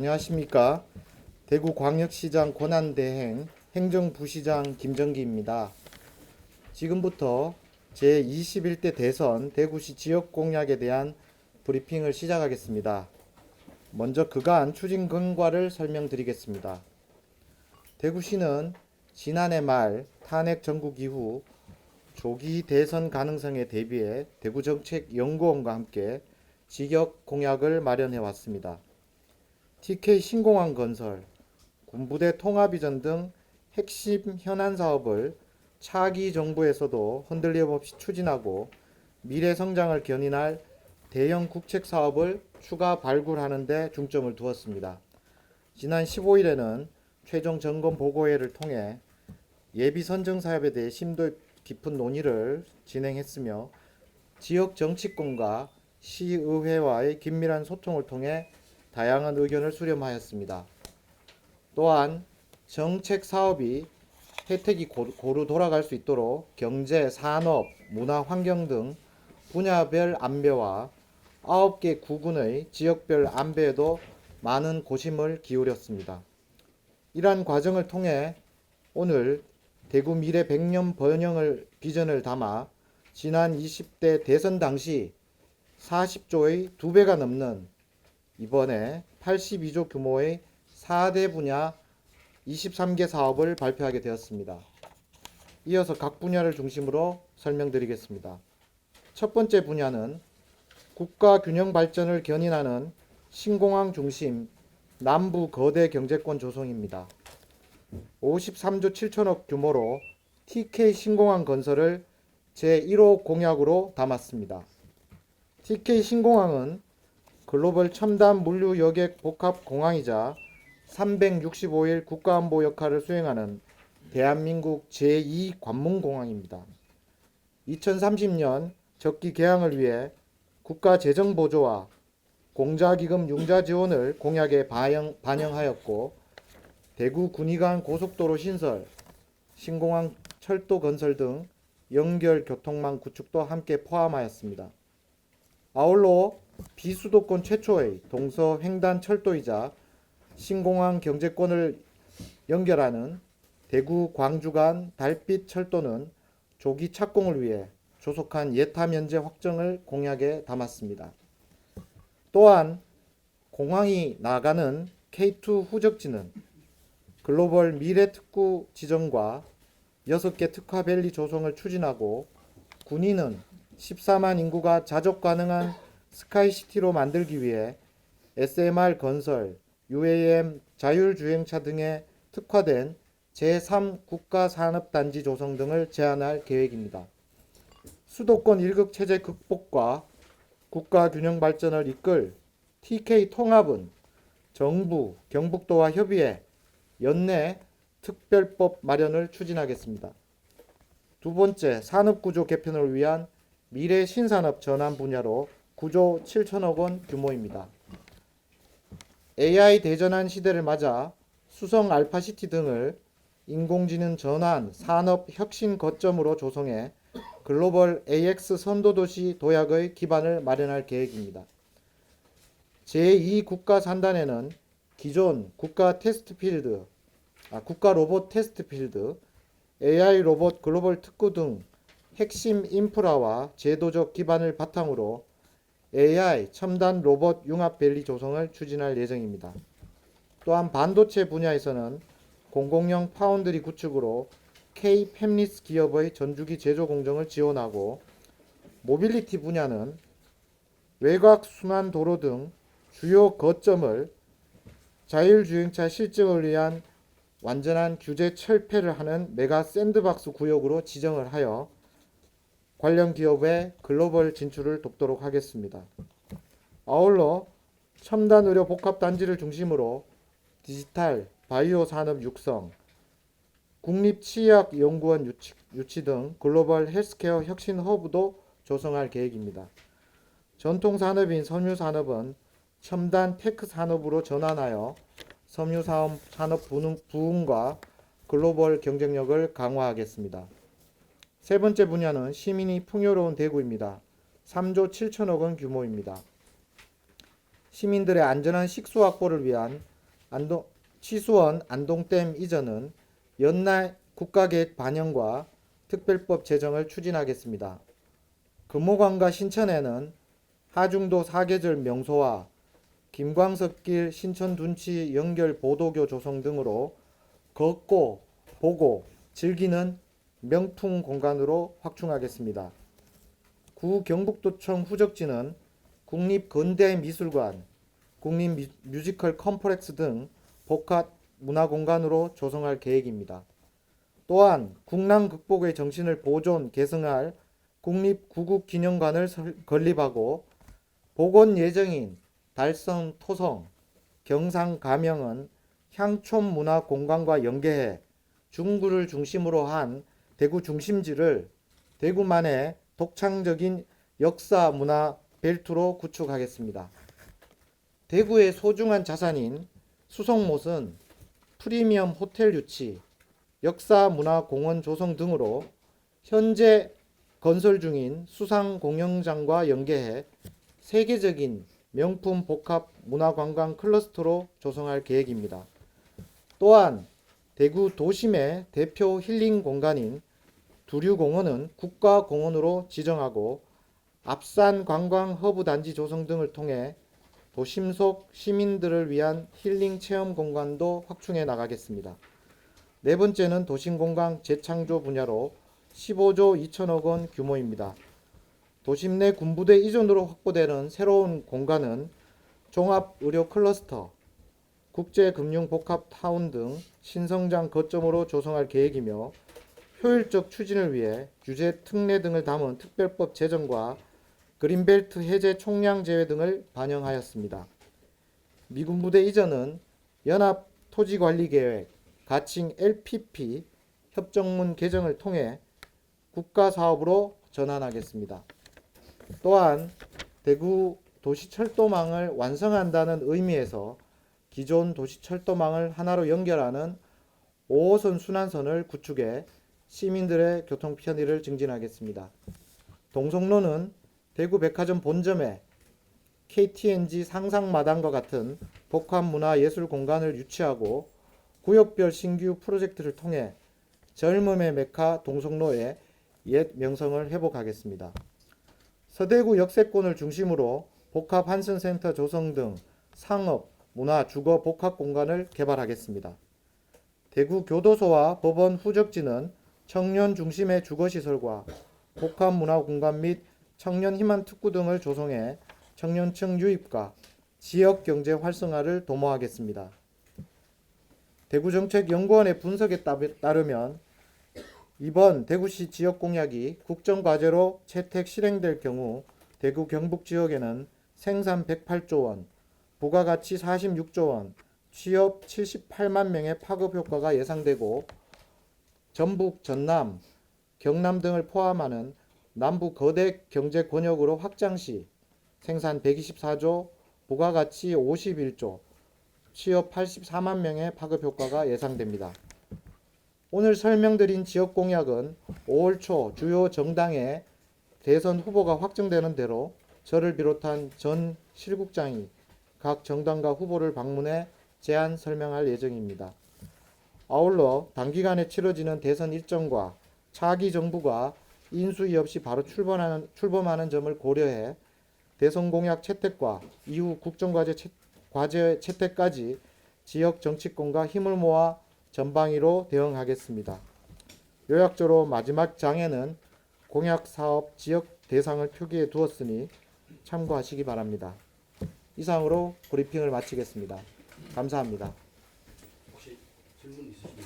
안녕하십니까. 대구광역시장 권한대행 행정부시장 김정기입니다. 지금부터 제21대 대선 대구시 지역 공약에 대한 브리핑을 시작하겠습니다. 먼저 그간 추진 근과를 설명드리겠습니다. 대구시는 지난해 말 탄핵 전국 이후 조기 대선 가능성에 대비해 대구정책연구원과 함께 직역 공약을 마련해 왔습니다. TK 신공항 건설, 군부대 통합이전 등 핵심 현안 사업을 차기 정부에서도 흔들림 없이 추진하고 미래 성장을 견인할 대형 국책 사업을 추가 발굴하는 데 중점을 두었습니다. 지난 15일에는 최종 점검 보고회를 통해 예비 선정 사업에 대해 심도 깊은 논의를 진행했으며 지역 정치권과 시의회와의 긴밀한 소통을 통해 다양한 의견을 수렴하였습니다. 또한 정책 사업이 혜택이 고- 고루 돌아갈 수 있도록 경제, 산업, 문화, 환경 등 분야별 안배와 9개 구군의 지역별 안배에도 많은 고심을 기울였습니다. 이러한 과정을 통해 오늘 대구 미래 100년 번영을 비전을 담아 지난 20대 대선 당시 40조의 두 배가 넘는 이번에 82조 규모의 4대 분야 23개 사업을 발표하게 되었습니다. 이어서 각 분야를 중심으로 설명드리겠습니다. 첫 번째 분야는 국가 균형 발전을 견인하는 신공항 중심 남부 거대 경제권 조성입니다. 53조 7천억 규모로 TK 신공항 건설을 제1호 공약으로 담았습니다. TK 신공항은 글로벌 첨단 물류 여객 복합 공항이자 365일 국가안보 역할을 수행하는 대한민국 제2 관문공항입니다. 2030년 적기 개항을 위해 국가 재정 보조와 공자기금 융자 지원을 공약에 반영, 반영하였고 대구 군의관 고속도로 신설, 신공항 철도 건설 등 연결 교통망 구축도 함께 포함하였습니다. 아울러 비수도권 최초의 동서 횡단 철도이자 신공항 경제권을 연결하는 대구 광주 간 달빛 철도는 조기 착공을 위해 조속한 예타 면제 확정을 공약에 담았습니다. 또한 공항이 나가는 K2 후적지는 글로벌 미래 특구 지정과 6개 특화밸리 조성을 추진하고 군인은 14만 인구가 자족 가능한 스카이시티로 만들기 위해 SMR 건설, UAM 자율주행차 등에 특화된 제3 국가산업단지 조성 등을 제안할 계획입니다. 수도권 1극 체제 극복과 국가 균형 발전을 이끌 TK 통합은 정부, 경북도와 협의해 연내 특별법 마련을 추진하겠습니다. 두 번째, 산업구조 개편을 위한 미래 신산업 전환 분야로 9조 7천억 원 규모입니다. AI 대전환 시대를 맞아 수성 알파시티 등을 인공지능 전환 산업 혁신 거점으로 조성해 글로벌 AX 선도도시 도약의 기반을 마련할 계획입니다. 제2 국가 산단에는 기존 국가 테스트 필드, 아, 국가 로봇 테스트 필드, AI 로봇 글로벌 특구 등 핵심 인프라와 제도적 기반을 바탕으로 AI 첨단 로봇 융합 밸리 조성을 추진할 예정입니다. 또한 반도체 분야에서는 공공형 파운드리 구축으로 K 팹리스 기업의 전주기 제조 공정을 지원하고 모빌리티 분야는 외곽 순환 도로 등 주요 거점을 자율주행차 실증을 위한 완전한 규제 철폐를 하는 메가 샌드박스 구역으로 지정을 하여 관련 기업의 글로벌 진출을 돕도록 하겠습니다. 아울러 첨단 의료 복합 단지를 중심으로 디지털 바이오 산업 육성, 국립치의학연구원 유치, 유치 등 글로벌 헬스케어 혁신 허브도 조성할 계획입니다. 전통 산업인 섬유 산업은 첨단 테크 산업으로 전환하여 섬유 산업 부흥, 부흥과 글로벌 경쟁력을 강화하겠습니다. 세 번째 분야는 시민이 풍요로운 대구입니다. 3조 7천억 원 규모입니다. 시민들의 안전한 식수 확보를 위한 안동 치수원 안동댐 이전은 연내 국가계획 반영과 특별법 제정을 추진하겠습니다. 금호강과 신천에는 하중도 사계절 명소와 김광석길 신천 둔치 연결 보도교 조성 등으로 걷고 보고 즐기는 명품 공간으로 확충하겠습니다. 구 경북도청 후적지는 국립근대미술관, 국립뮤지컬 컴플렉스 등 복합 문화공간으로 조성할 계획입니다. 또한 국난 극복의 정신을 보존 개성할 국립구국기념관을 설- 건립하고 복원 예정인 달성 토성, 경상 가명은 향촌 문화 공간과 연계해 중구를 중심으로 한 대구 중심지를 대구만의 독창적인 역사 문화 벨트로 구축하겠습니다. 대구의 소중한 자산인 수성못은 프리미엄 호텔 유치, 역사 문화 공원 조성 등으로 현재 건설 중인 수상 공연장과 연계해 세계적인 명품 복합 문화관광 클러스터로 조성할 계획입니다. 또한 대구 도심의 대표 힐링 공간인 두류공원은 국가공원으로 지정하고 앞산 관광 허브 단지 조성 등을 통해 도심 속 시민들을 위한 힐링 체험 공간도 확충해 나가겠습니다. 네 번째는 도심 공간 재창조 분야로 15조 2천억 원 규모입니다. 도심 내 군부대 이전으로 확보되는 새로운 공간은 종합 의료 클러스터, 국제금융 복합 타운 등 신성장 거점으로 조성할 계획이며 효율적 추진을 위해 규제 특례 등을 담은 특별법 제정과 그린벨트 해제 총량 제외 등을 반영하였습니다. 미군 부대 이전은 연합 토지 관리 계획, 가칭 LPP 협정문 개정을 통해 국가 사업으로 전환하겠습니다. 또한 대구 도시철도망을 완성한다는 의미에서 기존 도시철도망을 하나로 연결하는 5호선 순환선을 구축해 시민들의 교통 편의를 증진하겠습니다. 동성로는 대구 백화점 본점에 KTNG 상상마당과 같은 복합 문화 예술 공간을 유치하고 구역별 신규 프로젝트를 통해 젊음의 메카 동성로의 옛 명성을 회복하겠습니다. 서대구 역세권을 중심으로 복합 한선센터 조성 등 상업, 문화, 주거 복합 공간을 개발하겠습니다. 대구 교도소와 법원 후적지는 청년 중심의 주거 시설과 복합 문화 공간 및 청년 희망 특구 등을 조성해 청년층 유입과 지역 경제 활성화를 도모하겠습니다. 대구정책연구원의 분석에 따- 따르면 이번 대구시 지역 공약이 국정과제로 채택 실행될 경우 대구 경북 지역에는 생산 108조 원, 부가가치 46조 원, 취업 78만 명의 파급 효과가 예상되고 전북, 전남, 경남 등을 포함하는 남부 거대 경제 권역으로 확장 시 생산 124조, 부가 가치 51조, 취업 84만 명의 파급 효과가 예상됩니다. 오늘 설명드린 지역 공약은 5월 초 주요 정당의 대선 후보가 확정되는 대로 저를 비롯한 전 실국장이 각 정당과 후보를 방문해 제안 설명할 예정입니다. 아울러 단기간에 치러지는 대선 일정과 차기 정부가 인수위 없이 바로 출범하는, 출범하는 점을 고려해 대선 공약 채택과 이후 국정과제 채, 과제 채택까지 지역 정치권과 힘을 모아 전방위로 대응하겠습니다. 요약적으로 마지막 장에는 공약 사업 지역 대상을 표기해 두었으니 참고하시기 바랍니다. 이상으로 브리핑을 마치겠습니다. 감사합니다. 혹시 질문 있으시면